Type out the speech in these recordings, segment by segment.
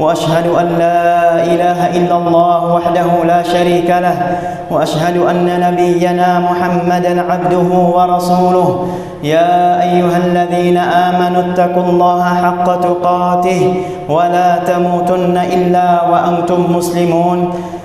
وأشهد أن لا إله إلا الله وحده لا شريك له وأشهد أن نبينا محمدا عبده ورسوله. يا أيها الذين آمنوا اتقوا الله حق تقاته ولا تموتن إلا وأنتم مسلمون.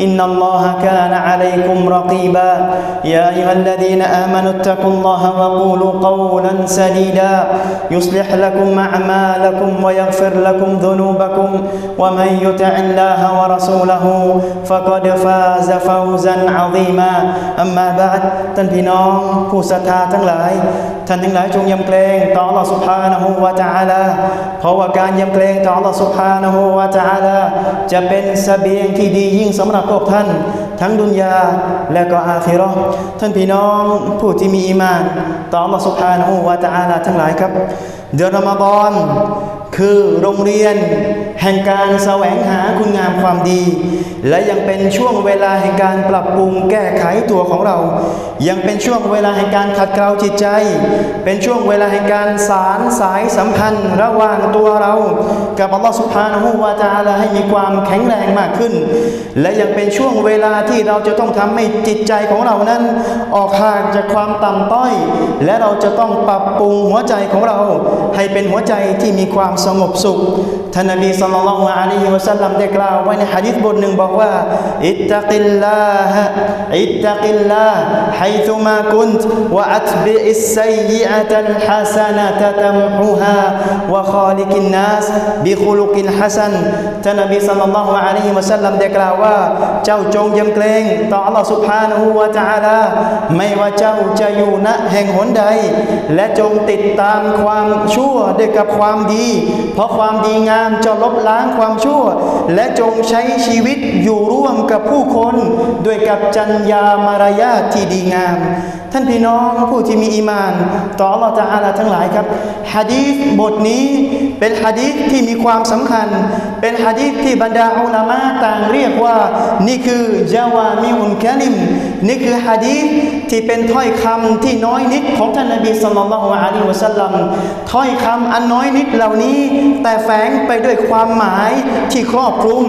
ان الله كان عليكم رقيبا يا ايها الذين امنوا اتقوا الله وقولوا قولا سديدا يصلح لكم اعمالكم ويغفر لكم ذنوبكم ومن يطع الله ورسوله فقد فاز فوزا عظيما اما بعد ท่านพี่น้องผู้ศรัทธาทั้งหลาย ท่านทั้งหลายจงยำเกรงต่อ Allah سبحانه และ تعالى เพราะว่าการยำเกรงต่อ Allah سبحانه และ تعالى จะเป็นเสบียงที่ดียิ่งสำหรับพวกท่าน ทั้งดุนยาและก็อาคิเราะห์ท่านพี่น้องผู้ที่มีอีมาน ต่อ Allah سبحانه และ تعالى ทั้งหลายครับ เดือนรอมฎอนคือโรงเรียน แห่งการแสวงหาคุณงามความดี และยังเป็นช่วงเวลาแห่งการปรับปรุงแก้ไขตัวของเรา ยังเป็นช่วงเวลาแห่งการขัดเกลาจิตใจ เป็นช่วงเวลาแห่งการสารสายสัมพันธ์ระหว่างตัวเรา กับอัลลอฮฺสุบฮานะฮูวาตาแลาให้มีความแข็งแรงมากขึ้น และยังเป็นช่วงเวลาที่เราจะต้องทำให้จิตใจของเรานั้น ออกห่างจากความต่ำต้อย และเราจะต้องปรับปรุงหัวใจของเรา ให้เป็นหัวใจที่มีความสงบสุขท่านนบีสัลลัลลอฮุอะลัยฮิวะสัลลัมได้กล่าวไว้ในหะดีษบทหนึ่งบอกว่า อิตตักิลลาฮะอิตตักิลลาฮ์ไฮซุมากุนต์วะอัตบิอิสซัยยิอะตัลฮะซะนะตะตัมฮุฮาวะคอลิกินนัสบิคุลุกิลฮัสันท่านนบีสัลลัลลอฮุอะลัยฮิวะสัลลัมได้กล่าวว่า เจ้าจงยำเกรงต่อ Allah سبحانه และ تعالى ไม่ว่าเจ้าจะอยู่ณแห่งหนใด และจงติดตามความชั่วด้วยกับความดี เพราะความดีงามจะลบ ล้างความชั่ว และจงใช้ชีวิตอยู่ร่วมกับผู้คน ด้วยกับจัญญามารยาทที่ดีงาม ท่านพี่น้องผู้ที่มีอีมาน ต่อ Allah Ta'ala ทั้งหลายครับฮะดีษบทนี้เป็นฮะดีษที่มีความสำคัญ เป็นฮะดีษที่บรรดาอุลามะต่างเรียกว่า นี่คือจาวามิอุนกะลิม นี่คือฮะดีษที่เป็นถ้อยคำที่น้อยนิดของท่านนบีสัลลัลลอฮุอะลัยฮิวะสัลลัมถ้อยคำอันน้อยนิดเหล่านี้ แต่แฝงไปด้วยความหมายที่ครอบคลุม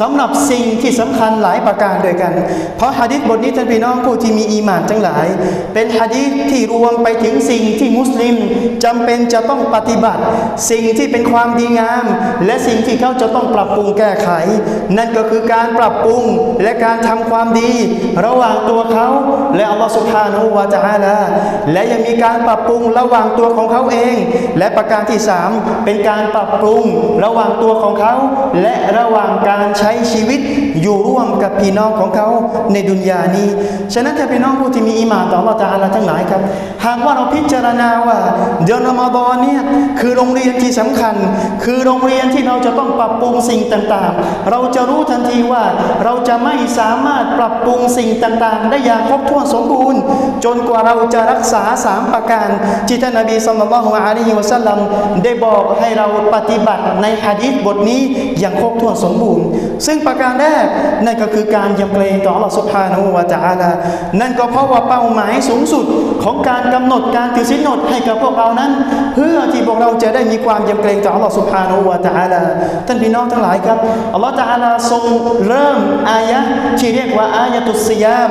สำหรับสิ่งที่สำคัญหลายประการด้วยกัน เพราะฮะดีษบทนี้ท่านพี่น้องผู้ที่มีอีมานทั้งหลายเป็นฮะดีที่รวมไปถึงสิ่งที่มุสลิมจำเป็นจะต้องปฏิบัติ สิ่งที่เป็นความดีงาม และสิ่งที่เขาจะต้องปรับปรุงแก้ไข นั่นก็คือการปรับปรุงและการทำความดี ระหว่างตัวเขาและอัลลอฮฺสุบฮานวาตะอาลาและยังมีการปรับปรุงระหว่างตัวของเขาเอง และประการที่สามเป็นการปรับปรุงระหว่างตัวของเขา และระหว่างการใช้ชีวิตอยู่ร่วมกับพี่น้องของเขาในดุนยานี้ ฉะนั้นถ้าพี่น้องผู้ที่มีอีหมานต่ออัลลอฮตาลาทั้งหลายครับ หากว่าเราพิจารณาว่า เดือนอมาดอนเนี่ยคือโรงเรียนที่สำคัญ คือโรงเรียนที่เราจะต้องปรับปรุงสิ่งต่างๆ เราจะรู้ทันทีว่าเราจะไม่สามารถปรับปรุงสิ่งต่างๆ ได้อย่างครบถ้วนสมบูรณ์ จนกว่าเราจะรักษาสามประการที่ท่านนบีสุลต่านละฮ์อาลีฮิวะสัลลัมได้บอกให้เราปฏิบัติในฮะดีษบทนี้อย่างครบถ้วนสมบูรณ์ ซึ่งประการแรกนั่นก็คือการยำเกรงต่ออัลลกสุบฮานะวะตะอาลานั่นก็เพราะว่าเป้าหมายสูงสุดของการกำหนดการถือสินอดให้กับพวกเรานั้น เพื่อที่พวกเราจะได้มีความยำเกรงต่ออัลลอฮฺสุภาโนวะตาลาท่านพี่น้องทั้งหลายครับอัลลอฮฺตาลาทรงเริ่มอายะที่เรียกว่าอายะตุสยาม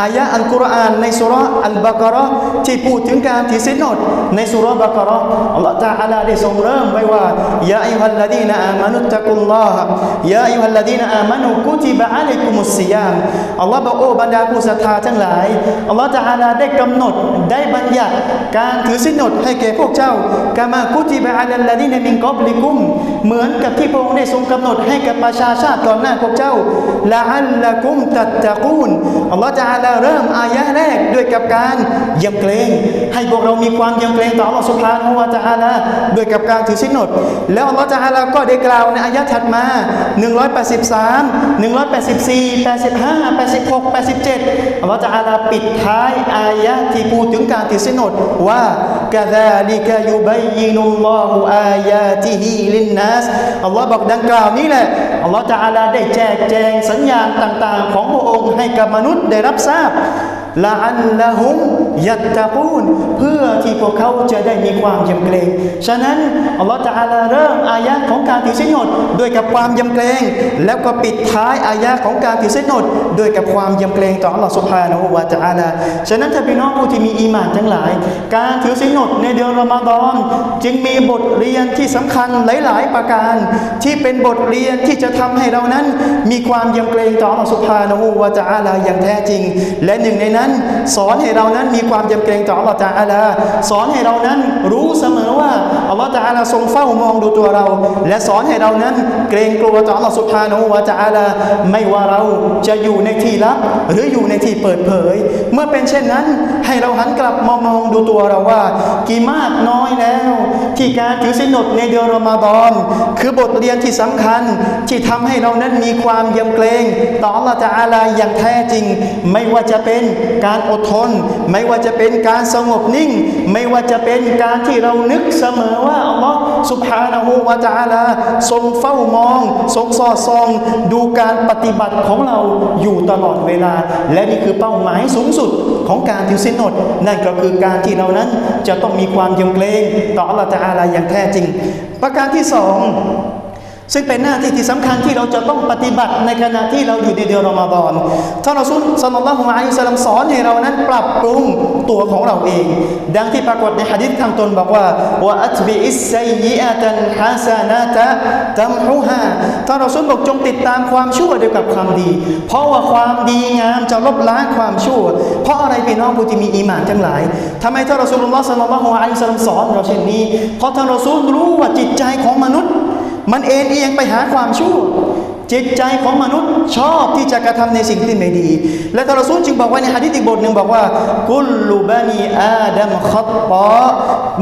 อายะอันกุรอานในสุรอันบากรอที่พูดถึงการถือสินอดในสุรบากรออัลลอฮฺตาลาได้ทรงเริ่มไว้ว่ายาอิฮัลลดีนอามานุตะกุลลอฮ์ยาอิฮัลลดีนอามานุกุติบะอะลัยกุมุสยามอัลลอฮฺบอกโอ้บรรดาผู้ศรัทธาทั้งหลายอัลลอฮฺตาลาาได้กำหนดได้บัญญัติการถือสินอดให้แก่พวกเจ้ากามากุจิบะอัลลาดีนมิงกอบลิกุม เหมือนกับที่พระองค์ได้ทรงกำหนดให้กับประชาชาติก่อนหน้าพวกเจ้าละอัลละกุมตัดตะกูนอัลลอฮฺจะอาลาเริ่มอายะแรกด้วยกับการยำเกรงให้พวกเรามีความยำเกรงต่ออัลลอฮฺสุบฮานะฮูวะะอาลาด้วยกับการถือสินอดแล้วอัลลอฮฺจะอาลาก็ได้กล่าวในอายะถัดมา 183 184 85 86 87อัลลอฮฺจะอาลาปิดท้ายอายะที่พูดถึงการถือสินอดว่ากะซาลิกยุบัยยินุลลอฮุอายาติฮิลินนัสอัลลอฮ์บอกดังกล่าวนี้แหละอัลลอฮ์จะอาลาได้แจกแจงสัญญาณต่าง ๆ ของพระองค์ให้กับมนุษย์ได้รับทราบละอันละหุม ยัตตะกูนเพื่อที่พวกเขาจะได้มีความยำเกรง ฉะนั้นอัลลอฮฺจะอาลาเริ่มอายะของการถือสินอดด้วยกับความยำเกรง แล้วก็ปิดท้ายอายะของการถือสินอดด้วยกับความยำเกรงต่ออัลลอฮฺสุบฮานะฮูวะตะอาลาฉะนั้นถ้าพี่น้องผู้ที่มีอีหมานทั้งหลาย การถือสินอดในเดือนรอมฎอนจึงมีบทเรียนที่สำคัญหลาย ๆ ประการ ที่เป็นบทเรียนที่จะทำให้เรานั้น มีความยำเกรงต่ออัลลอฮฺสุบฮานะฮูวะตะอาลาอย่างแท้จริง และหนึ่งในนั้นสอนให้เรานั้นมีความยำเกรงต่ออัลลอฮฺตะอาลาสอนให้เรานั้นรู้เสมอว่าอัลลอฮฺตะอาลาทรงเฝ้ามองดูตัวเรา และสอนให้เรานั้นเกรงกลัวต่ออัลลอฮฺสุบฮานวะตะอาลาไม่ว่าเราจะอยู่ในที่ลับ หรืออยู่ในที่เปิดเผย เมื่อเป็นเช่นนั้นให้เราหันกลับมามองดูตัวเราว่า กี่มากน้อยแล้ว ที่การถือสินอดในเดือนรอมฎอน คือบทเรียนที่สำคัญ ที่ทำให้เรานั้นมีความยำเกรงต่ออัลลอฮฺตะอาลาอย่างแท้จริง ไม่ว่าจะเป็นการอดทน ไม่ว่าจะเป็นการสงบนิ่ง ไม่ว่าจะเป็นการที่เรานึกเสมอว่าอัลลอฮ์สุบฮานะฮูวะตะอาลาทรงเฝ้ามองทรงสอดส่อง ดูการปฏิบัติของเราอยู่ตลอดเวลา และนี่คือเป้าหมายสูงสุดของการถือสินอดนั่นก็คือการที่เรานั้นจะต้องมีความยำเกรงต่ออัลลอฮฺตะอาลาอย่างแท้จริง ประการที่สอง ซึ่งเป็นหน้าที่ที่สำคัญที่เราจะต้องปฏิบัติในขณะที่เราอยู่ในเดือนรอมฎอนท่านรอซูลสัลลัลลอฮุอะลัยฮิสลลัมสอนให้เรานั้นปรับปรุงตัวของเราเอง ดังที่ปรากฏในหะดีษข้างต้นบอกว่าว่าอัตบิอิสซัยยิอะตันฮาซานะตะตัมฮุฮาท่านรอซูลบอกจงติดตามความชั่วเดียวกับความดี เพราะว่าความดีงามจะลบล้างความชั่ว เพราะอะไรพี่น้องผู้ที่มีอีหมานทั้งหลายทำไมท่านรอซูลุลลอฮ์สัลลัลลอฮุอะลัยฮิสลลัมสอนเราเช่นนี้ เพราะท่านรอซูลรู้ว่าจิตใจของมนุษย์ มันเอ็นเอียงไปหาความชั่ว จิตใจของมนุษย์ชอบที่จะกระทำในสิ่งที่ไม่ดี และทารซูลจึงบอกไว้ในหะดีษอีกบทหนึ่งบอกว่า กุลลูบานีอาดัมขัตตา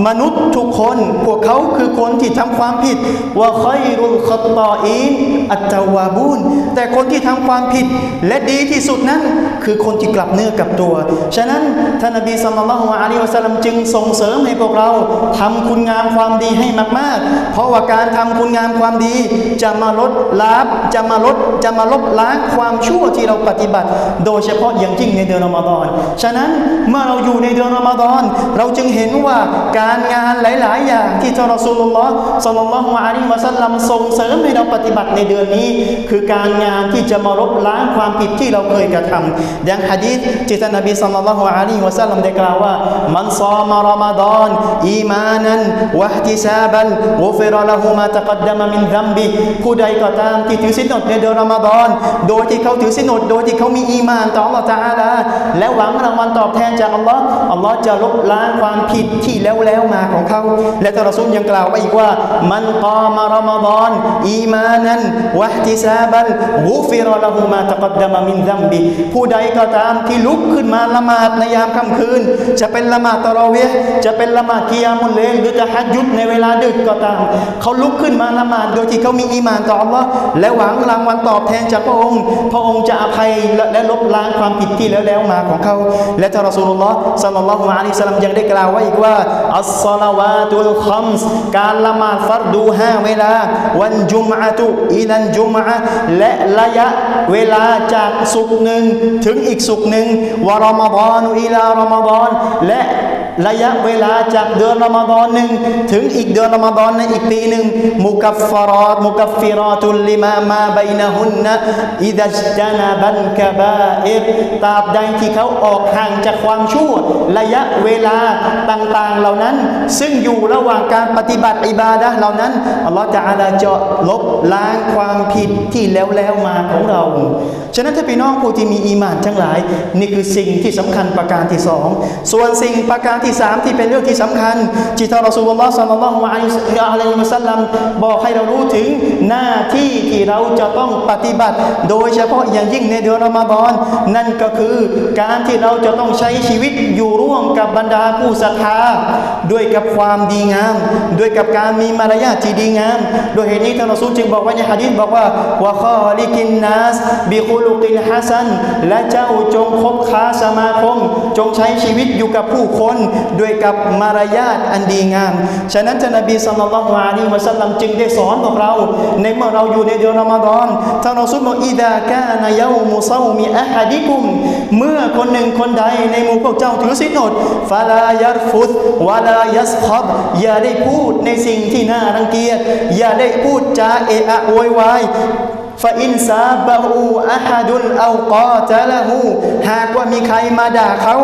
มนุษย์ทุกคนพวกเขาคือคนที่ทำความผิดว่าคอยรุลขัตตาอินอัตตาวาบูนแต่คนที่ทำความผิดและดีที่สุดนั้น คือคนที่กลับเนื้อกลับตัว ฉะนั้นท่านนบีสัลลัลลอฮุอะลัยฮิวะสัลลัมจึงส่งเสริมให้พวกเราทำคุณงามความดีให้มาก ๆ เพราะว่าการทำคุณงามความดีจะมาลดลาบจะมาลดจะมาลบล้างความชั่วที่เราปฏิบัติ โดยเฉพาะอย่างยิ่งในเดือนอมฎอนฉะนั้นเมื่อเราอยู่ในเดือนอมฎอนเราจึงเห็นว่าการงานหลาย ๆ อย่างที่ท่านรอซูลุลลอฮ์สัลลัลลอฮุอะลัยฮิวะสัลลัมส่งเสริมให้เราปฏิบัติในเดือนนี้ คือการงานที่จะมาลบล้างความผิดที่เราเคยกระทำดังหะดีษที่ท่านนบีสัลลัลลอฮุอะลัยฮิวะสัลลัมได้กล่าวว่ามันซามารอมฎอนอีมานันวะห์ติซาบันกุฟิรละฮูมาตะกัดดมะมินซัมบิผู้ใดก็ตามที่ถือศีลอดในเดือนรอมฎอน โดยที่เขาถือศีลอดโดยที่เขามีอีมานต่ออัลลอฮฺตาลาและหวังรางวัลตอบแทนจากอัลลอฮ์อัลลอฮ์จะลบล้างความผิดที่แล้วแล้วมาของเขา และทารอซูลยังกล่าวไว้อีกว่า มันกามารอมฎอน อีมานันวะติซาบันกุฟิรอละฮูมาตะกัดดมมินซัมบิผู้ใดก็ตามที่ลุกขึ้นมาละหมาดในยามค่ำคืน จะเป็นละหมาดตะราะเวจะเป็นละหมาดกิยามุลเลลหรือจะฮัจญุดในเวลาดึกก็ตาม เขาลุกขึ้นมาละหมาดโดยที่เขามีอีมานต่ออัลลอฮ์และหวังรางวัลตอบแทนจากพระองค์ พระองค์จะอภัยและลบล้างความผิดที่แล้วแล้วมาของเขา และท่านรอซูลุลลอฮ์สัลลัลลอฮุอะลัยฮิสลัมยังได้กล่าวไว้อีกว่าอัสซอลาวาตุลคัมส์การละหมาดฟัรดูห้าเวลา วันจุมอะตุอิลันจุมอะและระยะเวลาจากสุกร์หนึ่งถึงอีกสุกร์หนึ่งวะรอมฎอนอิลารอมฎอนและระยะเวลาจากเดือนรอมฎอนหนึ่งถึงอีกเดือนรอมฎอนในอีกปีหนึ่งมุกัฟฟารอตมุกัฟฟิรอตุลลิมามาบยนะฮุนนะอิดัจจานาบันกบาอิรตราบใดที่เขาออกห่างจากความชั่ว ระยะเวลาต่างๆเหล่านั้น ซึ่งอยู่ระหว่างการปฏิบัติอิบาดะเหล่านั้นอัลลอฮฺจะอาลาจะลบล้างความผิดที่แล้วแล้วๆมาของเรา ฉะนั้นถ้าพี่น้องผู้ที่มีอีมานทั้งหลาย นี่คือสิ่งที่สำคัญประการที่สองส่วนสิ่งประการที่สามที่เป็นเรื่องที่สำคัญที่ท่านรอสูลุลลอฮ์สัลลัลลอฮุอะลัยฮิวะสัลลัมบอกให้เรารู้ถึงหน้าที่ที่เราจะต้องปฏิบัติ โดยเฉพาะอย่างยิ่งในเดือนอมฎอน นั่นก็คือการที่เราจะต้องใช้ชีวิตอยู่ร่วมกับบรรดาผู้ศรัทธาด้วยกับความดีงาม ด้วยกับการมีมารยาทที่ดีงามโดยเหตุนี้ท่านรอซูลจึงบอกไว้ในหะดีษบอกว่าวะคอลิกินนัสบิคุลุกินฮัสันและเจ้าจงคบค้าสมาคม จงใช้ชีวิตอยู่กับผู้คนด้วยกับมารยาทอันดีงาม ฉะนั้นท่านนบีสัลลัลลอฮุอะลัยฮิวะสัลลัมจึงได้สอนพวกเรา ในเมื่อเราอยู่ในเดือนรอมฎอนท่านรอซูลบอกอิดากานายามุซามีอะฮัดิกุม เมื่อคนหนึ่งคนใดในหมู่พวกเจ้าถือศีลอดฟาลายัรฟุตวาลายัสขับอย่าได้พูดในสิ่งที่น่ารังเกียจอย่าได้พูดจาเอะอะโวยวายฟาอินซาบะฮูอะฮัดุลเอากอตะละฮูหากว่ามีใครมาด่าเขา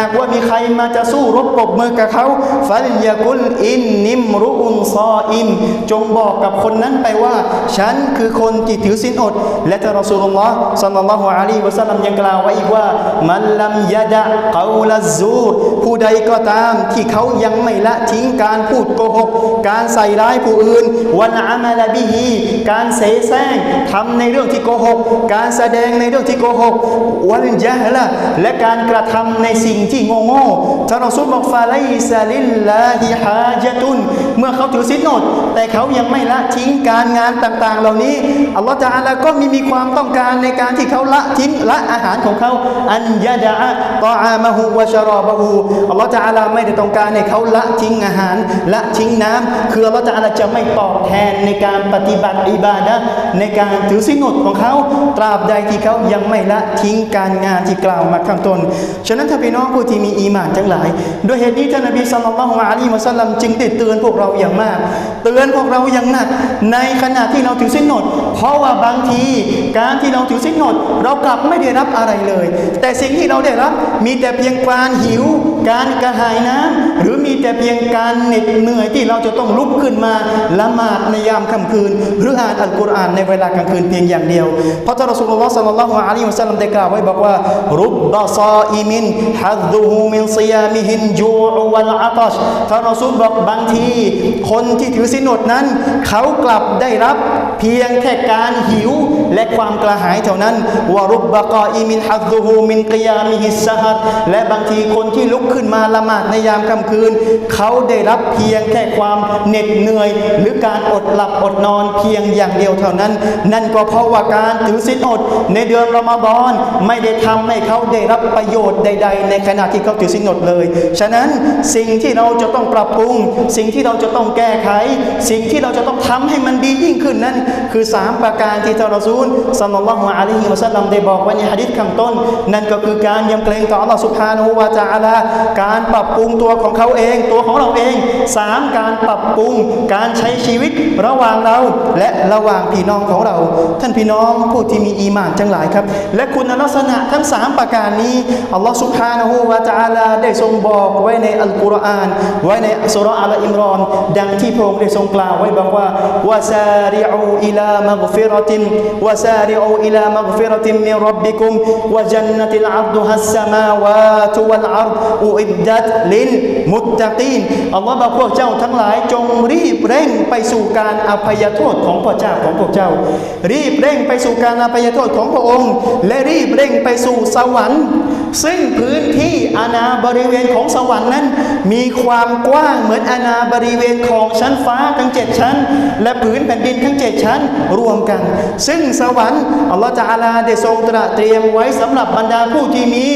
หากว่ามีใครมาจะสู้รบปบมือกับเขาฟัลยากุลอินนิมรุอุนซออิมจงบอกกับคนนั้นไปว่า ฉันคือคนที่ถือศีลอด และท่านรอสูลุลลอฮ์สัลลัลลอฮุอะลัยฮิวะสัลลัมยังกล่าวไว้อีกว่า มันลัมยะดะกาวลซูผู้ใดก็ตามที่เขายังไม่ละทิ้งการพูดโกหก การใส่ร้ายผู้อื่นวันอามาลบิฮีการเสแสร้งทำในเรื่องที่โกหก การแสดงในเรื่องที่โกหกวันยะละและการกระทำในสิ่งที่โง่โง่ท่านรอซูลบอกฟาไลซาลิลลาฮิฮาจตุนเมื่อเขาถือศีลอดแต่เขายังไม่ละทิ้งการงานต่างๆ เหล่านี้อัลลอฮฺจะอาลาก็มีมีความต้องการในการที่เขาละทิ้งละอาหารของเขาอันยะดะตออามะฮูวะชะรอบะฮูอัลลอฮฺจะอาลาไม่ได้ต้องการให้เขาละทิ้งอาหารละทิ้งน้ำคืออัลลอฮฺจะอาลาจะไม่ตอบแทนในการปฏิบัติอิบาดะในการถือศีลอดของเขาตราบใดที่เขายังไม่ละทิ้งการงานที่กล่าวมาข้างต้นฉะนั้นถ้าพี่น้องผู้ที่มีอีหมานทั้งหลาย ด้วยเหตุนี้ท่านนบีสัลลัลละฮ์อะลีมาสัลลัมจึงได้เตือนพวกเราอย่างมาก เตือนพวกเราอย่างหนัก ในขณะที่เราถือศีลอด เพราะว่าบางทีการที่เราถือศีลอด เรากลับไม่ได้รับอะไรเลย แต่สิ่งที่เราได้รับมีแต่เพียงความหิว การกระหายน้ำหรือมีแต่เพียงการเหน็ดเหนื่อยที่เราจะต้องลุกขึ้นมาละหมาดในยามค่ำคืน หรืออ่านอัลกุรอานในเวลากลางคืนเพียงอย่างเดียวเพราะท่านรอสุลลอฮ์สัลลัลลอฮุอะลัยฮิวะสัลลัมได้กล่าวไว้บอกว่ารุบบะซาอิมินฮัดดุฮูมินซิยามิฮินจูอุวัลอาตัชท่านรอซูลบอกบางที คนที่ถือศีลอดนั้น เขากลับได้รับเพียงแค่การหิวและความกระหายเท่านั้นวารุบบะกออิมินฮัดดุฮูมินกิยามิฮิสซะฮัดและบางทีคนที่ลุกขึ้นมาละหมาดในยามค่ำคืน เขาได้รับเพียงแค่ความเหน็ดเหนื่อย หรือการอดหลับอดนอนเพียงอย่างเดียวเท่านั้น นั่นก็เพราะว่าการถือศีลอด ในเดือนรอมฎอนไม่ได้ทำให้เขาได้รับประโยชน์ใด ๆ ในขณะที่เขาถือศีลอดเลย ฉะนั้นสิ่งที่เราจะต้องปรับปรุง สิ่งที่เราจะต้องแก้ไข สิ่งที่เราจะต้องทำให้มันดียิ่งขึ้นนั้น คือสามประการที่ท่านรอซูลสัลลัลลอฮุอะลัยฮิวะสัลลัมได้บอกไว้ในหะดีษข้างต้น นั่นก็คือการยำเกรงต่อ Allah Subhanahu wa Taala การปรับปรุงตัวของเขาเอง ตัวของเราเองสามการปรับปรุงการใช้ชีวิตระหว่างเรา และระหว่างพี่น้องของเรา ท่านพี่น้องผู้ที่มีอีหม่านทั้งหลายครับ และคุณลักษณะทั้งสามประการนี้อัลลอฮ์ Subhanahu wa Taala ได้ทรงบอกไว้ในอัลกุรอาน ไว้ในสุราอัลอิมรอน ดังที่พระองค์ได้ทรงกล่าวไว้บอกว่าวะซาริอูอิลามักฟิรตินวะซาริอูอิลามักฟิรตินมิรับบิกุมวะจันนติลอัรดุฮัสสมาวาตุวัลอัรดอุอิบดัตลินมุตตะกีนอัลลอฮ์บอกพวกเจ้าทั้งหลายจงรีบเร่งไปสู่การอภัยโทษของพระเจ้าของพวกเจ้า รีบเร่งไปสู่การอภัยโทษของพระองค์ และรีบเร่งไปสู่สวรรค์ซึ่งพื้นที่อาณาบริเวณของสวรรค์นั้น มีความกว้างเหมือนอาณาบริเวณของชั้นฟ้าทั้งเจ็ดชั้น และผืนแผ่นดินทั้งเจ็ดชั้นรวมกัน ซึ่งสวรรค์อัลลอฮฺจะอาลาได้ทรงตระเตรียมไว้สำหรับบรรดาผู้ที่มี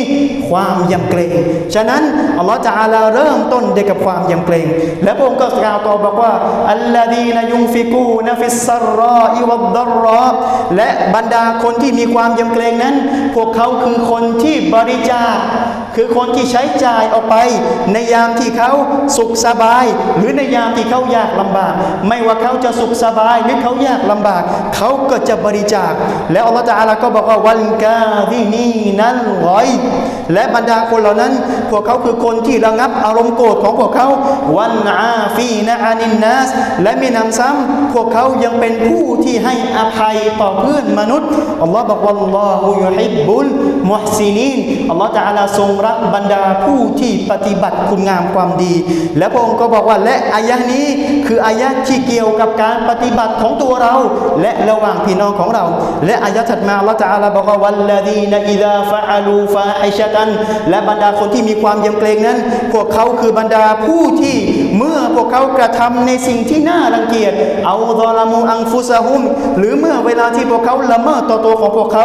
ความยำเกรงฉะนั้นอัลลอฮฺจะอาลาเริ่มต้นด้วยกับความยำเกรง และพระองค์ก็กล่าวต่อบอกว่าอัลลอฮีนยุงฟิกูนฟิสซารรออิวัดดรรอและบรรดาคนที่มีความยำเกรงนั้น พวกเขาคือคนที่บริจาคคือคนที่ใช้จ่ายออกไป ในยามที่เขาสุขสบาย หรือในยามที่เขายากลำบาก ไม่ว่าเขาจะสุขสบายหรือเขายากลำบาก เขาก็จะบริจาค แล้วอัลลอฮฺตะอาลาก็บอกว่าวันกาที่นี่นั้นร้อยและบรรดาคนเหล่านั้น พวกเขาคือคนที่ระงับอารมณ์โกรธของพวกเขาวันอาฟีนะอานินนัสและมีนำซ้ำพวกเขายังเป็นผู้ที่ให้อภัยต่อเพื่อนมนุษย์อัลลอฮ์บอกว่าอัลลอฮุยุฮิบบุลมุฮซินีนอัลลอฮ์ตะอาลาทรงรักบรรดาผู้ที่ปฏิบัติคุณงามความดี และพระองค์ก็บอกว่าและอายะนี้คืออายะที่เกี่ยวกับการปฏิบัติของตัวเรา และระหว่างพี่น้องของเรา และอายะถัดมาลลอฮ์ตะอาลาบอกว่าวัลลดีนอิดาฟะอาลูฟาอิชะตัน และบรรดาคนที่มีความยำเกรงนั้น พวกเขาคือบรรดาผู้ที่เมื่อพวกเขากระทำในสิ่งที่น่ารังเกียจเอาดอลามูอังฟุซะฮุม หรือเมื่อเวลาที่พวกเขาละเมิดต่อตัวของพวกเขา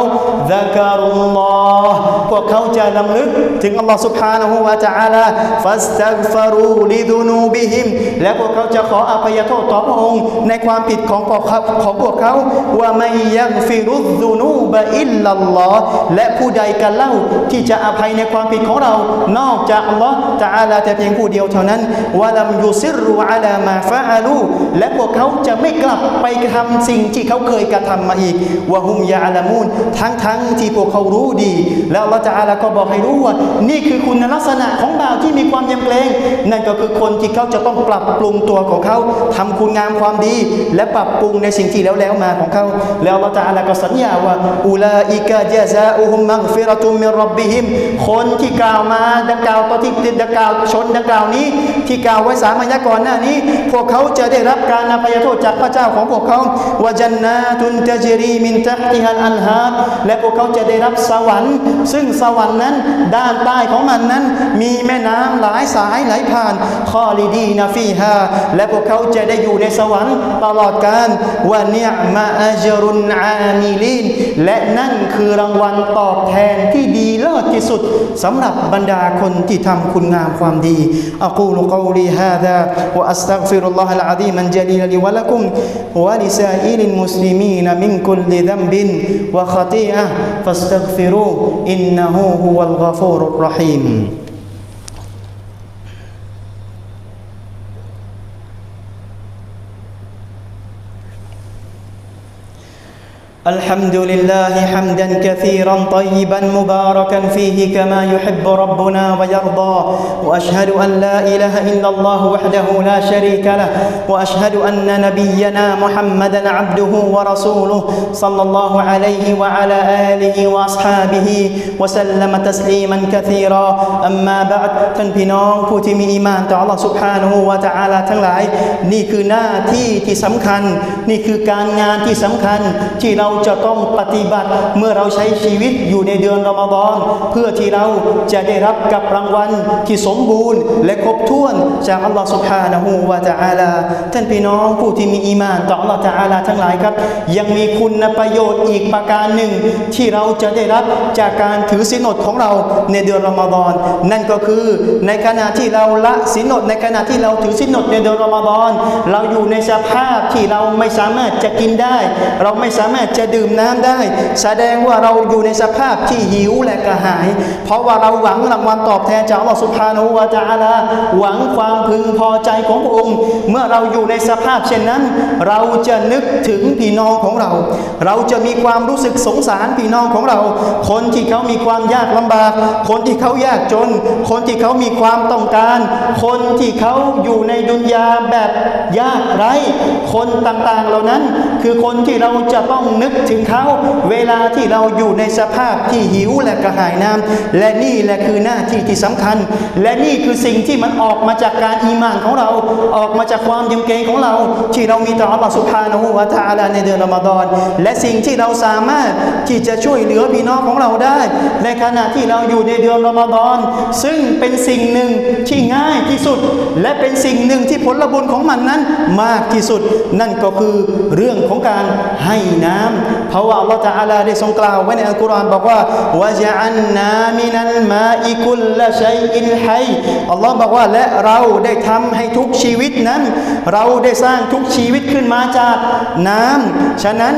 ดะการุลลอฮ์พวกเขาจะลำลึกถึงถึงอัลลอฮ์สุบฮานะฮูวาจาลาฟัสตักฟารูลิดูนูบิฮิม และพวกเขาจะขออภัยโทษต่อพระองค์ ในความผิดของพวกเขาของพวกเขาว่าไม่ยังฟิรุดูนูบะอิลลัลลอฮ์และผู้ใดกันเล่าที่จะอภัยในความผิดของเรา นอกจากอัลลอฮ์จาลาแต่เพียงผู้เดียวเท่านั้นว่าลัมยุซิรูอาลามาฟะอาลูและพวกเขาจะไม่กลับไปทำสิ่งที่เขาเคยกระทำมาอีกว่าฮุมยาลามูนทั้งทั้งที่พวกเขารู้ดี แล้วเราจะอาลาก็บอกให้รู้ว่านี่คือคุณลักษณะของบ่าวที่มีความยำเกรงนั่นก็คือคนที่เขาจะต้องปรับปรุงตัวของเขาทำคุณงามความดี และปรับปรุงในสิ่งที่แล้วแล้วมาของเขาแล้วเราจะอะไรก็สัญญาว่าอุลาอิกาเจซาอุฮุมมังฟิรตุมมิรับบิฮิมคนที่กล่าวมาดังกล่าวต่อที่ดังกล่าวชนดังกล่าวนี้ ที่กล่าวไว้สามัญญก่อนหน้านี้ พวกเขาจะได้รับการอภัยโทษจากพระเจ้าของพวกเขาวาจันนาตุนเจรีมินตักติฮันอันฮาและพวกเขาจะได้รับสวรรค์ ซึ่งสวรรค์นั้นด้านใต้ของมันนั้น มีแม่น้ำหลายสายไหลผ่านคอลิดีนาฟีฮาและพวกเขาจะได้อยู่ในสวรรค์ตลอดกาลวะเนียมาอัจรุนอามิลินและนั่นคือรางวัลตอบแทนที่ดีเลิศที่สุดสำหรับบรรดาคนที่ทำคุณงามความดีอักูลุกอลีฮาดาวะอัสตัฆฟิรุลลอฮะลอะซีมันจลีลลิวะละกุมวะลิซาอิลิลมุสลิมีนมินคุลลิซัมบินวะขะตีอะห์ฟัสตัฆฟิรูอินนะฮูฮุวัลฆะฟูรุร الحمد لله حمدا كثيرا طيبا مباركا فيه كما يحب ربنا ويرضى واشهد ان لا اله الا الله وحده لا شريك له واشهد ان نبينا محمدا عبده ورسوله صلى الله عليه وعلى اله واصحابه وسلم تسليما كثيرا اما بعد ท่านพี่น้องผู้ที่มีอีมานต่อ Allah سبحانه และ تعالى ทั้งหลาย นี่คือหน้าที่ที่สำคัญ นี่คือการงานที่สำคัญ ที่เรา จะต้องปฏิบัติเมื่อเราใช้ชีวิตอยู่ในเดือนรอมฎอนเพื่อที่เราจะได้รับกับรางวัลที่สมบูรณ์ และครบถ้วนจากอัลลอฮฺสุบฮานะฮูวาตาอัลาท่านพี่น้องผู้ที่มีอีมานต่ออัลลอฮฺตะอาลาทั้งหลายครับ ยังมีคุณประโยชน์อีกประการหนึ่ง ที่เราจะได้รับจากการถือศีลอดของเราในเดือนรอมฎอนนั่นก็คือในขณะที่เราละศีลอดในขณะที่เราถือศีลอดในเดือนรอมฎอนเราอยู่ในสภาพที่เราไม่สามารถจะกินได้ เราไม่สามารถจะดื่มน้ำได้ แสดงว่าเราอยู่ในสภาพที่หิวและกระหาย เพราะว่าเราหวังรางวัลตอบแทนจากอัลลอฮฺสุบฮานวาจาลาหวังความพึงพอใจของพระองค์ เมื่อเราอยู่ในสภาพเช่นนั้น เราจะนึกถึงพี่น้องของเรา เราจะมีความรู้สึกสงสารพี่น้องของเรา คนที่เขามีความยากลำบาก คนที่เขายากจน คนที่เขามีความต้องการ คนที่เขาอยู่ในดุนยาแบบยากไร้ คนต่างๆเหล่านั้น คือคนที่เราจะต้องนึกถึงเขาเวลาที่เราอยู่ในสภาพที่หิวและกระหายน้ำและนี่แหละคือหน้าที่ที่สำคัญ และนี่คือสิ่งที่มันออกมาจากการอีมานของเรา ออกมาจากความยำเกรงของเรา ที่เรามีต่ออัลลอฮฺสุบฮานะฮูวะตะอาลาในเดือนอมฎอนและสิ่งที่เราสามารถที่จะช่วยเหลือพี่น้องของเราได้ ในขณะที่เราอยู่ในเดือนอมฎอนซึ่งเป็นสิ่งหนึ่งที่ง่ายที่สุด และเป็นสิ่งหนึ่งที่ผลบุญของมันนั้นมากที่สุด นั่นก็คือเรื่องของการให้น้ำเพราะว่าอัลลอฮฺตะอาลาได้ทรงกล่าวไว้ในอัลกุรอานบอกว่าวะจะอันนามินัลมาอิคุลละชัยอินไฮอัลลอฮ์บอกว่าและเราได้ทำให้ทุกชีวิตนั้น เราได้สร้างทุกชีวิตขึ้นมาจากน้ำฉะนั้น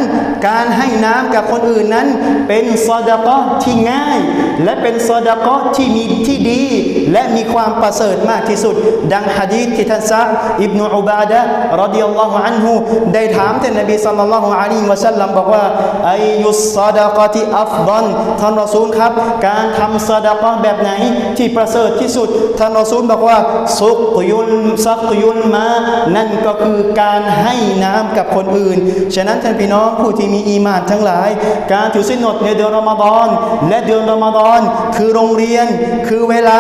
การให้น้ำกับคนอื่นนั้น เป็นซอดะกอฮ์ที่ง่าย และเป็นซอดะกาะที่มีที่ดี และมีความประเสริฐมากที่สุด ดังฮะดีษที่ท่านซะอิบนุอุบาดะรดิยัลลอฮุอันฮุได้ถามท่านนบีศ็อลลัลลอฮุอะลัยฮิวะซัลลัมบอกว่าอายุสซอดะกะติอัฟฎอลท่านรอซูลครับ การทำซอดะกะแบบไหนที่ประเสริฐที่สุด ท่านรอซูลบอกว่าซุกยุลซักยุลมานั่นก็คือการให้น้ำกับคนอื่น ฉะนั้นท่านพี่น้องผู้ที่มีอีมานทั้งหลาย การถือศีลอดในเดือนรอมฎอนและเดือนรอมฎอนคือโรงเรียน คือเวลา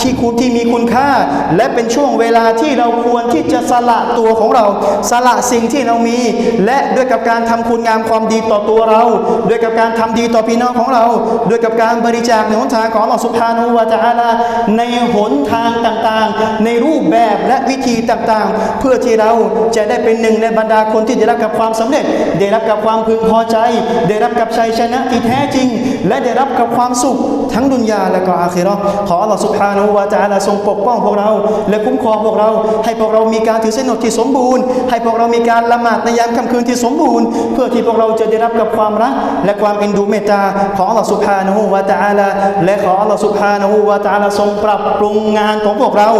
ที่คุณที่มีคุณค่า และเป็นช่วงเวลาที่เราควรที่จะสละตัวของเรา สละสิ่งที่เรามี และด้วยกับการทำคุณงามความดีต่อตัวเรา ด้วยกับการทำดีต่อพี่น้องของเรา ด้วยกับการบริจาคในหนทางของอัลลอฮฺสุบฮานาหูวาตะอาลาในหนทางต่างๆ ในรูปแบบและวิธีต่างๆ เพื่อที่เราจะได้เป็นหนึ่งในบรรดาคนที่ได้รับกับความสำเร็จ ได้รับกับความพึงพอใจ ได้รับกับชัยชนะที่แท้จริง และได้รับกับความสุขทั้งดุนยาและก็อาคิเราะห์ขออัลลอฮฺสุบฮานาหูวาตะอาลาทรงปกป้องพวกเรา และคุ้มครองพวกเรา ให้พวกเรามีการถือศีลอดที่สมบูรณ์ ให้พวกเรามีการละหมาดในยามค่ำคืนที่สมบูรณ์ เพื่อที่พวกเราจะได้รับกับความรัก และความเอ็นดูเมตตาของอัลลอฮฺสุบฮานะฮูวะตะอาลาและขออัลลอฮฺสุบฮานะฮูวะตะอาลาทรงปรับปรุงงานของพวกเรา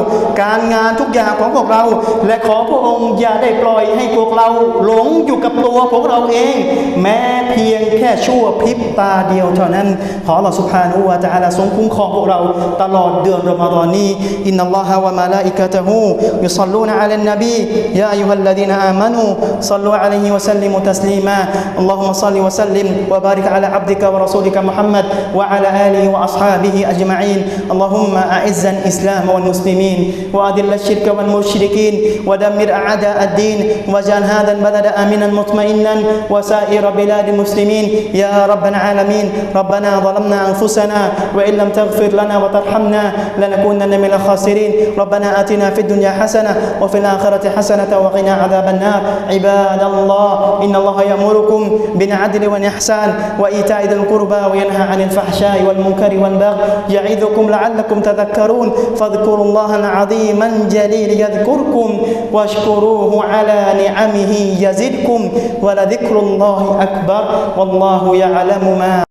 การงานทุกอย่างของพวกเรา และขอพระองค์อย่าได้ปล่อยให้พวกเราหลงอยู่กับตัวพวกเราเอง แม้เพียงแค่ชั่วพริบตาเดียวเท่านั้น ขออัลลอฮฺสุบฮานะฮูวะตะอาลาทรงคุ้มครองพวกเราตลอดเดือนรอมฎอนนี้อินนัลลอฮะวะมะลาอิกะตะฮูยุศ็อลลูนอะลันนบียาอัยยูฮัลลดีนอามานูศ็อลลูอะลัยฮิวะซัลลิมุตัสลีมา اللهم صل وسلم وبارك على عبدك ورسولك محمد وعلى آله وأصحابه أجمعين. اللهم أعز الإسلام والمسلمين وأذل الشرك والمشركين ودمر أعداء الدين واجعل هذا البلد آمنا مطمئنا وسائر بلاد المسلمين. يا رب العالمين ربنا ظلمنا أنفسنا وإن لم تغفر لنا وترحمنا لنكونن من الخاسرين. ربنا آتنا في الدنيا حسنة وفي الآخرة حسنة وقنا عذاب النار. عباد الله إن الله يأمركم بالعدل والإحسان وإيتاء ذي القربى وينهى عن الفحشاء والمنكر والبغي يعظكم لعلكم تذكرون فاذكروا الله العظيم الجليل يذكركم واشكروه على نعمه يزدكم ولذكر الله أكبر والله يعلم ما